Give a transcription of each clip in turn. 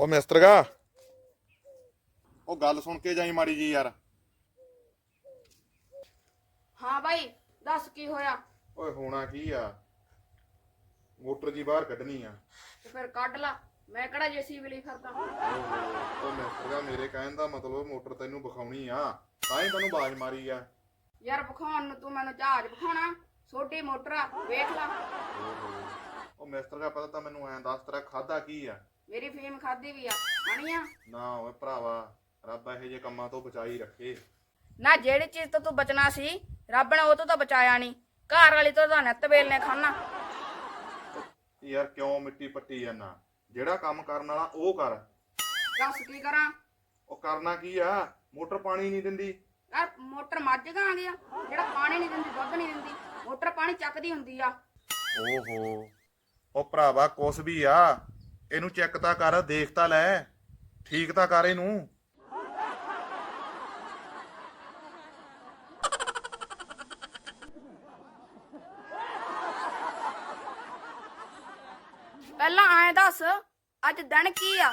ਉਹ ਮਿਸਤਰਗਾ ਉਹ ਗੱਲ ਸੁਣ ਕੇ ਜਾਈ ਮਾੜੀ ਜੀ ਯਾਰ। ਹਾਂ ਬਾਈ ਦੱਸ ਕੀ ਹੋਇਆ? ਓਏ ਹੋਣਾ ਕੀ ਆ? ਮੋਟਰ ਜੀ ਬਾਹਰ ਕੱਢਣੀ ਆ। ਤੇ ਫਿਰ ਕੱਢ ਲਾ ਮੈਂ ਕਿਹੜਾ ਜੇਸੀਬੀ ਲਈ ਫਿਰਦਾ? ਉਹ ਮਿਸਤਰਗਾ ਮੇਰੇ ਕਹਿਣ ਦਾ ਮਤਲਬ ਮੋਟਰ ਤੈਨੂੰ ਵਿਖਾਉਣੀ ਆ। ਤਾਂ ਹੀ ਤੈਨੂੰ ਬਾਜ਼ ਮਾਰੀ ਆ। ਯਾਰ ਵਿਖਾਉਣ ਨੂੰ ਤੂੰ ਮੈਨੂੰ ਜਹਾਜ਼ ਵਿਖਾਉਣਾ ਛੋਟੀ ਮੋਟਰ ਆ ਵੇਖ ਲਾ। ਉਹ ਮਿਸਤਰਗਾ ਪਤਾ ਤਾਂ ਮੈਨੂੰ ਐਂ ਦੱਸ ਤੇਰਾ ਖਾਦਾ ਕੀ ਆ? ਮੇਰੀ ਫੀਮ ਖਾਦੀ ਵੀ ਆ ਖਾਣੀ ਆ? ਨਾ ਓਏ ਭਰਾਵਾ ਰੱਬ ਇਹੋ ਜਿਹੇ ਕੰਮਾਂ ਤੋਂ ਬਚਾਈ ਰੱਖੇ। ਨਾ ਜਿਹੜੀ ਚੀਜ਼ ਤੋਂ ਤੂੰ ਬਚਣਾ ਸੀ ਰੱਬ ਨੇ ਉਹ ਤੋਂ ਤਾਂ ਬਚਾਇਆ ਨਹੀਂ। ਘਰ ਵਾਲੀ ਤੋਂ ਤਾਂ ਨਿੱਤ ਵੇਲ ਨੇ ਖਾਣਾ ਯਾਰ ਕਿਉਂ ਮਿੱਟੀ ਪੱਟੀ ਜਾਂਦਾ? ਜਿਹੜਾ ਕੰਮ ਕਰਨ ਵਾਲਾ ਉਹ ਕਰ। ਦੱਸ ਕੀ ਕਰਾਂ? ਉਹ ਕਰਨਾ ਕੀ ਆ? ਮੋਟਰ ਪਾਣੀ ਨਹੀਂ ਦਿੰਦੀ। ਯਾਰ ਮੋਟਰ ਮੱਝ ਗਾ ਆ। ਗਿਆ ਜਿਹੜਾ ਪਾਣੀ ਨਹੀਂ ਦਿੰਦੀ ਦੁੱਧ ਨਹੀਂ ਦਿੰਦੀ ਮੋਟਰ ਪਾਣੀ ਚੱਕਦੀ ਹੁੰਦੀ ਆ। ਓਹੋ। ਉਹ ਭਰਾਵਾ ਕੁਛ ਵੀ ਆ। ਇਹਨੂੰ ਚੈੱਕ ਤਾਂ ਕਰ ਦੇਖ ਤਾਂ ਲੈ ਠੀਕ ਤਾਂ ਕਰ ਇਹਨੂੰ। ਪਹਿਲਾਂ ਐਂ ਦੱਸ ਅੱਜ ਦਿਨ ਕੀ ਆ?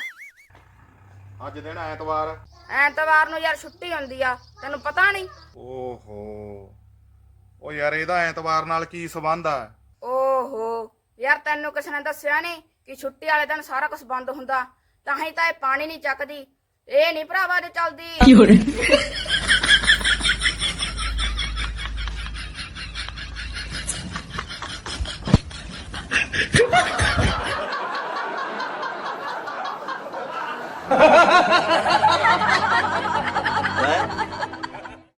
ਅੱਜ ਦਿਨ ਐਤਵਾਰ। ਐਤਵਾਰ ਨੂੰ ਯਾਰ ਛੁੱਟੀ ਹੁੰਦੀ ਆ ਤੈਨੂੰ ਪਤਾ ਨਹੀਂ ਓਹੋ। ਉਹ ਯਾਰ ਇਹਦਾ ਐਤਵਾਰ ਨਾਲ ਕੀ ਸੰਬੰਧ ਆ? ਓਹੋ ਯਾਰ ਤੈਨੂੰ ਕਿਸ ਨੇ ਦੱਸਿਆ ਨਹੀਂ ਕਿ ਛੁੱਟੀ ਵਾਲੇ ਦਿਨ ਸਾਰਾ ਕੁਝ ਬੰਦ ਹੁੰਦਾ ਤਾਂ ਹੀ ਤਾਂ ਇਹ ਪਾਣੀ ਨਹੀਂ ਚੱਕਦੀ ਇਹ ਨਹੀਂ ਭਰਾਵਾ ਤੇ ਚੱਲਦੀ ha ha ha ha!